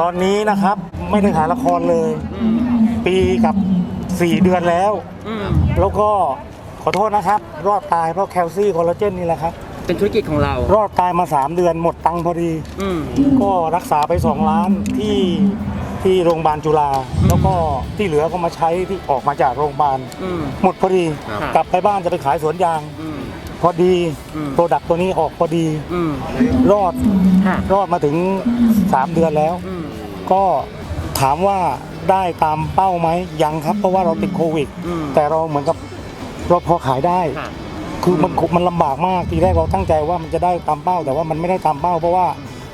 ตอนนี้นะครับไม่ได้ถ่ายละครเลยอืมปีกับ 4 เดือนแล้วอืมแล้วก็ขอโทษนะครับ รอดตายเพราะแคลซี่คอลลาเจนนี่แหละครับ เป็นธุรกิจของเรา รอดตายมา 3 เดือนหมดตังค์พอดี อืม ก็รักษาไป 2 ล้านที่ที่โรงพยาบาลจุฬาแล้วก็ที่เหลือก็มาใช้ที่ออกมาจากโรงพยาบาล อืม หมดพอดี ครับ กลับไปบ้านจะไปขายสวนยาง อืม พอดีอืม โปรดักต์ตัวนี้ออกพอดี อืม รอด ค่ะ รอดมาถึง 3 เดือนแล้ว อืม ก็ถามว่าได้ตามเป้าไหมยังครับ เพราะว่าเราติดโควิดอืมแต่เราเหมือนกับเราพอขายได้ค่ะคือมันมันลำบากมากทีแรกเราตั้งใจว่ามันจะได้ตามเป้า แต่ว่ามันไม่ได้ตามเป้า เพราะว่า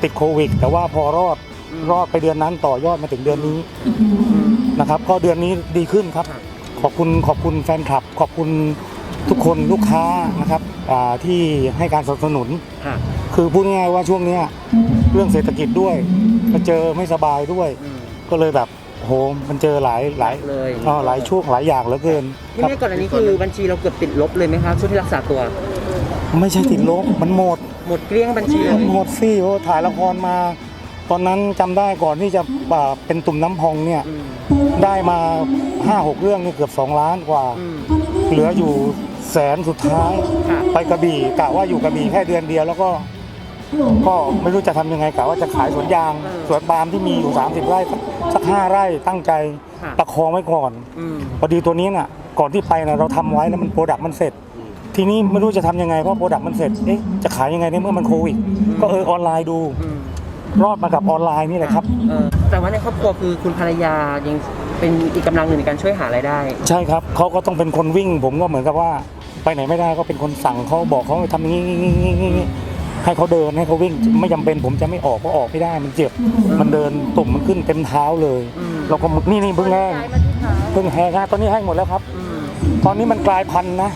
ติดโควิด แต่ว่าพอรอดอืมรอดไปเดือนนั้นต่อยอดมาถึงเดือนนี้อืมนะครับก็เดือนนี้ดีขึ้นครับครับ ขอบคุณขอบคุณแฟนคลับ ขอบคุณทุกคนลูกค้านะครับ อ่าที่ให้การสนับสนุน ค่ะ คือพูดง่ายๆว่าช่วงเนี้ยเรื่องเศรษฐกิจด้วยก็เจอไม่สบายด้วย อืม ก็เลยแบบโหมันเจอหลายหลายเลยอ๋อหลายช่วงหลายอย่างเหลือเกินพี่ครับเมฆก่อนอันนี้คือบัญชีเราเกือบติดลบเลยไหมครับช่วงที่รักษาตัว ไม่ใช่ติดลบมันหมด หมดเกลี้ยงบัญชีเลยมันหมดสิโอ้ถ่ายละครมา ตอนนั้นจำได้ก่อนที่จะอ่าเป็นตุ่มน้ำพองเนี่ย อืมได้มา5้าหกเรื่องนี่เกือบ 2 ล้านกว่า อืม เหลืออยู่แสนสุดท้ายค่ะไปกระบี่กะว่าอยู่กระบี่แค่เดือนเดียวแล้วก็ก็ไม่รู้จะทำยังไงกะว่าจะขายสวนยางสวนปาล์มที่มีอยู่ 30 ไร่สักสักห้าไร่ตั้งใจค่ะประคองไว้ก่อนอืมพอดีตัวนี้น่ะ ก่อนที่ไปนะเราทำไว้แล้วมันโปรดักต์มันเสร็จ ทีนี้ไม่รู้จะทำยังไงเพราะโปรดักต์มันเสร็จเอ๊ะจะขายยังไงในเมื่อมันโควิดก็เออออนไลน์ดูอืมรอดมากับออนไลน์นี่แหละครับเออแต่ว่าในครอบครัวคือคุณภรรยายัง เป็นอีกกำลังหนึ่งในการช่วยหารายได้ ใช่ครับเขาก็ต้องเป็นคนวิ่ง ผมก็เหมือนกับว่า ไปไหนไม่ได้ก็เป็นคนสั่งเขาบอกเขาทำอย่างนี้งี้งี้งี้งี้ให้เขาเดินให้เขาวิ่งไม่จำเป็น ผมจะไม่ออกเพราะออกไม่ได้มันเจ็บ มันเดินตุ่มมันขึ้นเต็มเท้าเลยอืมเราก็มึกนี่นี่เพิ่งแห้งเพิ่งแห้งนะตอนนี้แห้งหมดแล้วครับ อืม ตอนนี้มันกลายพันธุ์นะ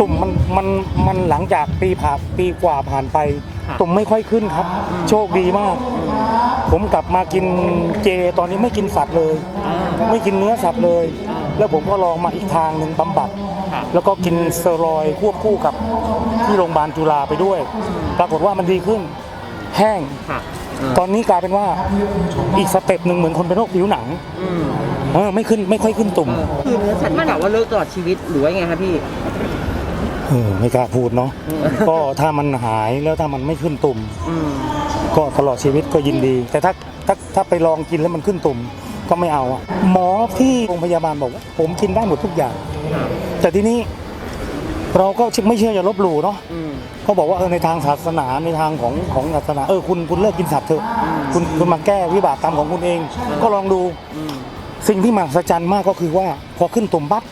ตุ่มมันมันมันหลังจากปีผ่านปีกว่าผ่านไป ตุ่มไม่ค่อยขึ้นครับ โชคดีมาก ผมกลับมากินเจตอนนี้ไม่กินสัตว์เลยอ่าไม่กินเนื้อสัตว์เลยอ่าแล้วผมก็ลองมาอีกทางหนึ่งบำบัดค่ะแล้วก็กินสเตียรอยด์ควบคู่กับที่โรงพยาบาลจุฬาไปด้วย ปรากฏว่ามันดีขึ้นแห้งค่ะเออตอนนี้กลายเป็นว่าอีกสเต็ปหนึ่งเหมือนคนเป็นโรคผิวหนัง อืมเออไม่ขึ้นไม่ค่อยขึ้นตุ่มเออคือเนื้อสัตว์ที่กล่าวว่าเลิกตลอดชีวิตหรือว่าไงครับพี่ เออไม่กล้าพูดเนาะอืมก็ถ้ามันหายแล้วถ้ามันไม่ขึ้นตุ่มอืมก็ตลอดชีวิตก็ยินดี แต่ถ้าถ้าถ้าไปลองกินแล้วมันขึ้นตุ่มก็ไม่เอาอะหมอที่โรงพยาบาลบอกว่าผมกินได้หมดทุกอย่างค่ะแต่ทีนี้เราก็ไม่เชื่ออย่าลบหลู่เนาะอืมเขาบอกว่าเออในทางศาสนาในทางของของศาสนาเออคุณคุณเลิกกินสัตว์เถอะอืมคุณคุณมาแก้วิบากกรรมของคุณเอง ก็ลองดู อืม สิ่งที่มหัศจรรย์มากก็คือว่าพอขึ้นตุ่มปั๊บ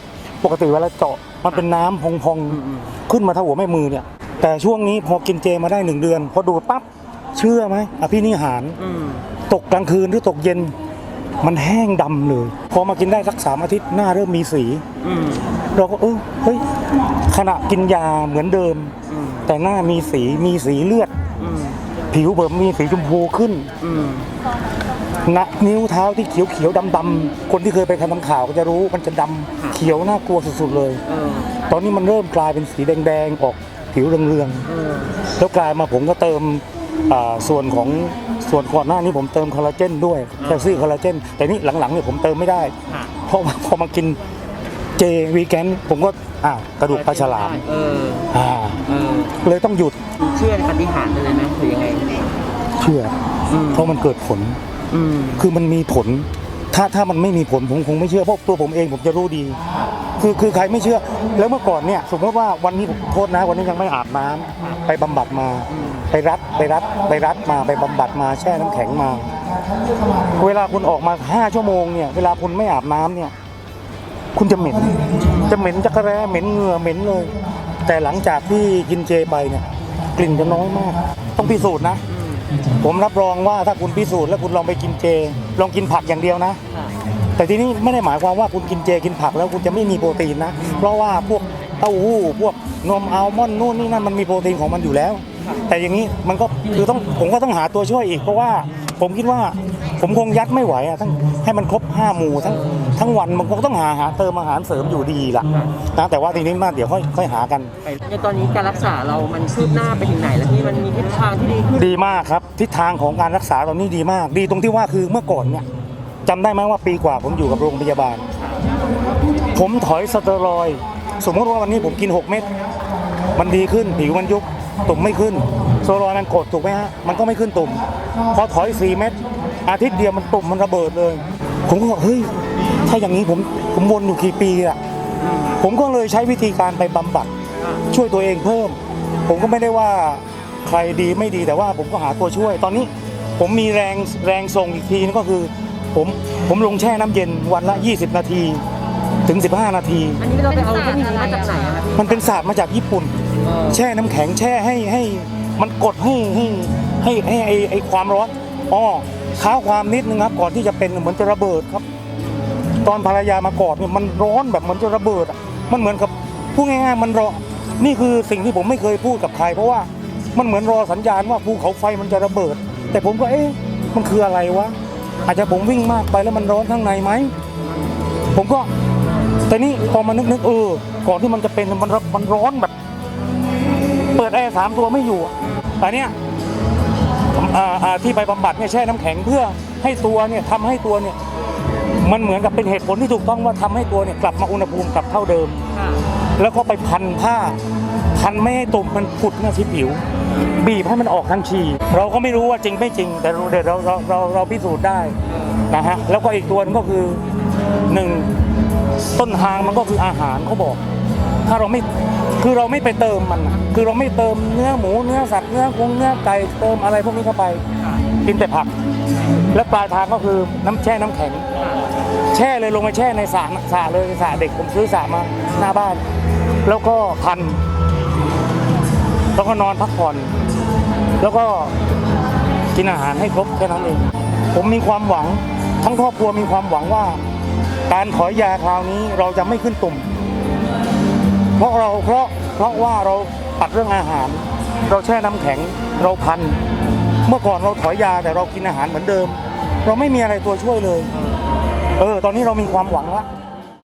ปกติเวลาเจาะมันเป็นน้ำพองอืมอืมๆขึ้นมาเท่าหัวแม่มือเนี่ย แต่ช่วงนี้พอกินเจมาได้หนึ่งเดือน พอดูดปั๊บเชื่อไหมอภินิหาร อืมตกกลางคืนหรือตกเย็น มันแห้งดำเลย พอมากินได้สักสามอาทิตย์หน้าเริ่มมีสี อืมเราก็เออเฮ้ยขณะกินยาเหมือนเดิม อืมแต่หน้ามีสีมีสีเลือด อืม ผิวเบิ่มมีสีชมพูขึ้นอืมนะนิ้วเท้าที่เขียวเขียวดำดำๆคนที่เคยไปทำข่าวก็จะรู้มันจะดำเขียวน่ากลัวสุดๆเลยเออตอนนี้มันเริ่มกลายเป็นสีแดงๆออกผิวเรืองเออๆแล้วกลายมาผมก็เติมอ่าส่วนของส่วนก่อนหน้านี้ผมเติมคอลลาเจนด้วยแคลซี่คอลลาเจนแต่นี่หลังๆเนี่ยผมเติมไม่ได้ค่ะเพราะว่าพอมากินเจวีแกนผมก็อ้าวกระดูกปลาฉลามเอออ่า เออเลยต้องหยุดเชื่อในปาฏิหาริย์ไปเลยไหมหรือยังไง เชื่ออืมเพราะมันเกิดผล อืม คือมันมีผล ถ้าถ้ามันไม่มีผลผมคงไม่เชื่อเพราะตัวผมเองผมจะรู้ดี คือคือใครไม่เชื่อ แล้วเมื่อก่อนเนี่ยสมมติว่าวันนี้ผมโทษนะ วันนี้ยังไม่อาบน้ำไปบำบัดมา ไปรัดไปรัดไปรัดมาไปบำบัดมาแช่น้ำแข็งมา เวลาคุณออกมาห้าชั่วโมงเนี่ยเวลาคุณไม่อาบน้ำเนี่ย คุณจะเหม็น จะเหม็นจักรแร้เหม็นเหงื่อเหม็นเลย แต่หลังจากที่กินเจไปเนี่ยกลิ่นจะน้อยมาก ต้องพิสูจน์นะ ผมรับรองว่าถ้าคุณพิสูจน์แล้วคุณลองไปกินเจ ลองกินผักอย่างเดียวนะค่ะแต่ทีนี้ไม่ได้หมายความว่าคุณกินเจกินผักแล้วคุณจะไม่มีโปรตีนนะ เพราะว่าพวกเต้าหู้พวกนมอัลมอนด์นู่นนี่นั่นมันมีโปรตีนของมันอยู่แล้ว แต่อย่างนี้มันก็คือต้องผมก็ต้องหาตัวช่วยอีกเพราะว่า ผมคิดว่าผมคงยัดไม่ไหวอะทั้งให้มันครบห้าหมู่ทั้งทั้งวันมันคงต้องหาหาเติมอาหารเสริมอยู่ดีล่ะนะแต่ว่าทีนี้มาเดี๋ยวค่อยค่อยหากัน ในตอนนี้การรักษาเรามันคืบหน้าไปถึงไหนแล้วที่มันมีทิศทางที่ดีขึ้นดีมากครับ ทิศทางของการรักษาตอนนี้ดีมาก ดีตรงที่ว่าคือเมื่อก่อนเนี่ยจำได้ไหมว่าปีกว่าผมอยู่กับโรงพยาบาล ผมถอยสเตียรอยด์สมมติว่าวันนี้ผมกิน 6 เม็ดมันดีขึ้นผิวมันยุบ ตุ่มไม่ขึ้นสเตียรอยด์มันกดถูกไหมฮะ มันก็ไม่ขึ้นตุ่ม พอถอย4เม็ดอาทิตย์เดียวมันตุ่มมันระเบิดเลย ผมก็บอกเฮ้ย ถ้าอย่างนี้ผมผมวนอยู่กี่ปีอะผมก็เลยใช้วิธีการไปบำบัดช่วยตัวเองเพิ่ม ผมก็ไม่ได้ว่าใครดีไม่ดีแต่ว่าผมก็หาตัวช่วย ตอนนี้ผมมีแรงแรงส่งอีกทีนึงก็คือผมผมลงแช่น้ำเย็นวันละ 20 นาทีถึง 15 นาที อันนี้เราไปเอาเทคนิคนี้มาจากไหนอะครับพี่มันเป็นศาสตร์มาจากญี่ปุ่นเออ แช่น้ำแข็งแช่ให้ให้มันกดให้ให้ให้ให้ไอไอความร้อนอ๋อค้าความนิดนึงครับ ก่อนที่จะเป็นเหมือนจะระเบิดครับ ตอนภรรยามากอดเนี่ยมันร้อนแบบเหมือนจะระเบิดอะมันเหมือนกับพูดง่ายๆมันรอนี่คือสิ่งที่ผมไม่เคยพูดกับใครเพราะว่ามันเหมือนรอสัญญาณว่าภูเขาไฟมันจะระเบิด แต่ผมก็เอ๊ะมันคืออะไรวะอาจจะผมวิ่งมากไปแล้วมันร้อนข้างในไหมผมก็แต่นี่พอมานึกๆเออก่อนที่มันจะเป็นมันมันร้อนแบบ เปิดแอร์สามตัวไม่อยู่อะแต่เนี้ยอ่าอ่าที่ไปบำบัดเนี่ยแช่น้ำแข็งเพื่อให้ตัวเนี่ยทำให้ตัวเนี่ยมันเหมือนกับเป็นเหตุผลที่ถูกต้องว่าทำให้ตัวเนี่ยกลับมาอุณหภูมิกลับเท่าเดิมค่ะแล้วก็ไปพันผ้า พันไม่ให้ตุ่มมันผุดหน้าที่ผิว บีบให้มันออกทันทีเราก็ไม่รู้ว่าจริงไม่จริง แต่เดี๋ยวเราเราเราเราพิสูจน์ได้นะฮะแล้วก็อีกตัวหนึงก็คือหนึ่งต้นทางมันก็คืออาหารเขาบอก ถ้าเราไม่ คือเราไม่ไปเติมมันอะคือเราไม่เติมเนื้อหมูเนื้อสัตว์เนื้อคงเนื้อไก่เติมอะไรพวกนี้เข้าไป กินแต่ผัก และปลายทางก็คือน้ำแช่น้ำแข็ง แช่เลยลงไปแช่ในสระสระเลยสระเด็กผมซื้อสระมาหน้าบ้าน แล้วก็พัน แล้วก็นอนพักผ่อน แล้วก็กินอาหารให้ครบแค่นั้นเอง ผมมีความหวัง ทั้งครอบครัวมีความหวังว่า การถอยยาคราวนี้เราจะไม่ขึ้นตุ่ม เพราะเราเพราะเพราะว่าเราปัดเรื่องอาหาร เราแช่น้ำแข็งเราพัน เมื่อก่อนเราถอยยาแต่เรากินอาหารเหมือนเดิม เราไม่มีอะไรตัวช่วยเลย เออ ตอนนี้เรามีความหวังละ